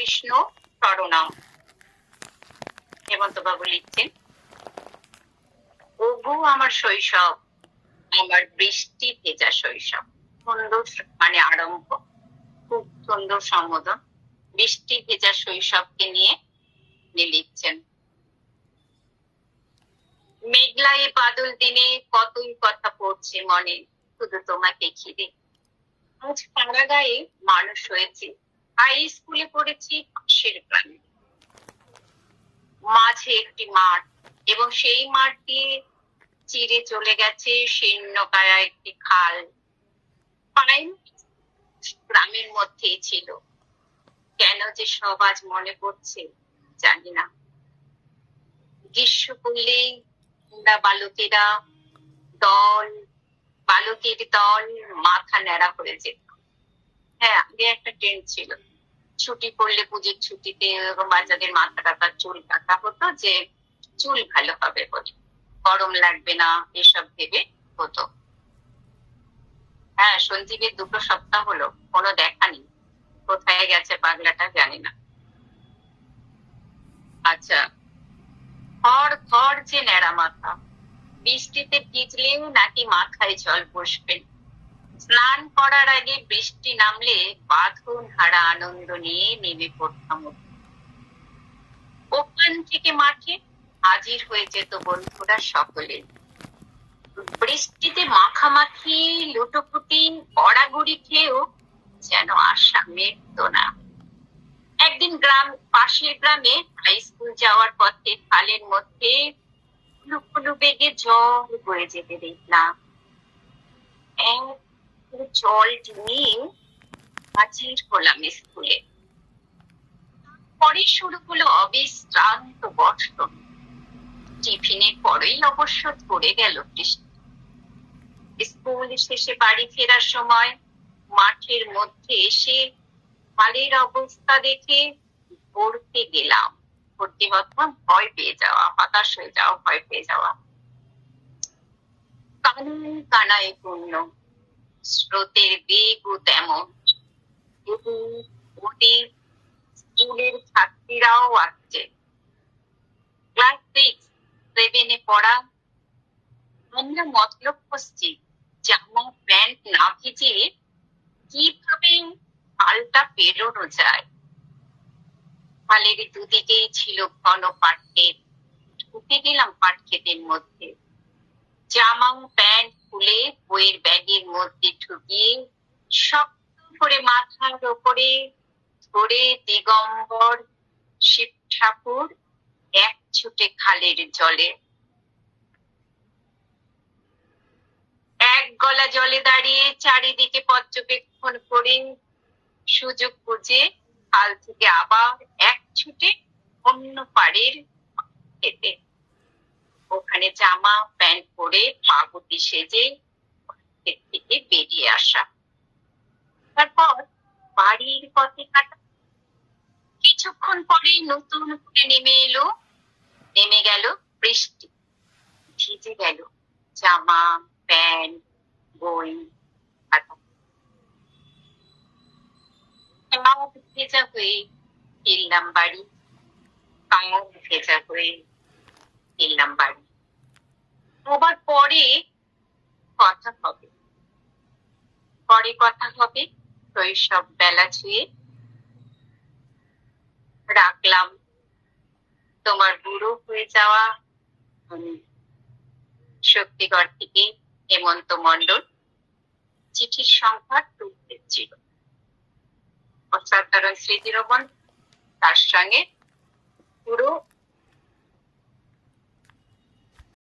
কৃষ্ণ স্মরণম হেমন্তবাবু লিখছেন, ওগো আমার শৈশব, আমার বৃষ্টি ভেজা শৈশব। সুন্দর মানে আরম্ভ, খুব সুন্দর সম্বোধন। বৃষ্টি ভেজা শৈশবকে নিয়ে লিখছেন, মেঘলা এই বাদল দিনে কতই কথা পড়ছে মনে। শুধু তোমাকে ঘিরে। আজ পাড়াগায়ে মানুষ হয়েছে হাই স্কুলে পড়েছি, পাশের গ্রামে মাঝে একটি মাঠ, এবং সেই মাঠ দিয়ে চিরে চলে গেছে শীর্ণকায়া একটি খাল। গ্রামের মধ্যেই ছিল। কেন যে সব আজ মনে পড়ছে, জানি না। গ্রীষ্ম পড়লেই বালকেরা দল, বালকের দল মাথা ন্যাড়া হয়ে যেত। হ্যাঁ আগে একটা ট্রেন্ড ছিল। ছুটি পড়লে পুজোর ছুটিতে বাচ্চাদের মাথা টাথা, চুল কাটা হতো যে চুল ভালো হবে বলে। গরম লাগবে না, এসব ভেবে হতো। হ্যাঁ সঞ্জীবের দুটো সপ্তাহ হলো, কোনো দেখা নেই। কোথায় গেছে পাগলাটা জানি না। আচ্ছা খড় খড় যে ন্যাড়া মাথা। বৃষ্টিতে ভিজলেও নাকি মাথায় জল বসবে। স্নান করার আগে বৃষ্টি নামলে বাঁধন হারা আনন্দ নিয়ে নেমে পড়তাম। ওখান থেকে মাঠে হাজির হয়ে যেত বন্ধুরা সকলে। বৃষ্টিতে মাখামাখি, লুটোপুটি, গড়াগড়ি খেয়েও যেন আশা মেটত না। একদিন গ্রাম, পাশের গ্রামে হাই স্কুল যাওয়ার পথে খালের মধ্যে লুকুলু বেগে জল বয়ে যেতে দেখলাম। জল নিয়ে হাজির হলাম স্কুলে। পরে শুরু হলো অবিশ্রান্ত বর্ষণ টিফিনের পরেই অবশ্য ধরে গেল স্কুল শেষে বাড়ি ফেরার সময় মাঠের মধ্যে এসে খালের অবস্থা দেখে পড়তে গেলাম। ভর্তি মতলাম ভয় পেয়ে যাওয়া, হতাশ হয়ে যাওয়া, ভয় পেয়ে যাওয়া। কানন কানায় পূর্ণ স্রোতের বেগও তেমন। এদিক ওদিক স্কুলের ছাত্রীরাও আসছে। ক্লাস সিক্স সেভেনে পড়া আমরা মতলব করছি, জামা, প্যান্ট না ভিজিয়ে কীভাবে পাল্টা পেরোনো যায়? খালের দুদিকেই ছিল ঘন পাট ক্ষেত ঢুকে গেলাম পাট ক্ষেতের মধ্যে। জামা প্যান্ট খুলে বইয়ের ব্যাগের মধ্যে ঢুকিয়ে শক্ত করে মাথার ওপরে ধরে দিগম্বর শিব ঠাকুর এক ছুটে খালের জলে। এক গলা জলে দাঁড়িয়ে চারিদিকে পর্যবেক্ষণ করে সুযোগ খুঁজে খাল থেকে আবার এক ছুটে অন্য পাড়ের খেতে। ওখানে জামা, প্যান্ট পরে পাগুটি সেজে থেকে বেরিয়ে আসা। তারপর বাড়ির পথে কাটা। কিছুক্ষণ পরে নতুন করে নেমে এলো। নেমে গেল বৃষ্টি। ভিজে গেল জামা, প্যান্ট, বই ভেজা হয়ে ফিরলাম বাড়ি। কাঁধ ভেজা হয়ে ফিরলাম বাড়ি। আবার পরে কথা হবে। পরে কথা হবে শৈশব বেলা ছুঁয়ে রাখলাম। তোমার বুড়ো হয়ে যাওয়া শক্তিগড় থেকে হেমন্ত মন্ডল চিঠির সংখ্যা টু ছিল। অসাধারণ স্মৃতিরোপণ তার সঙ্গে পুরো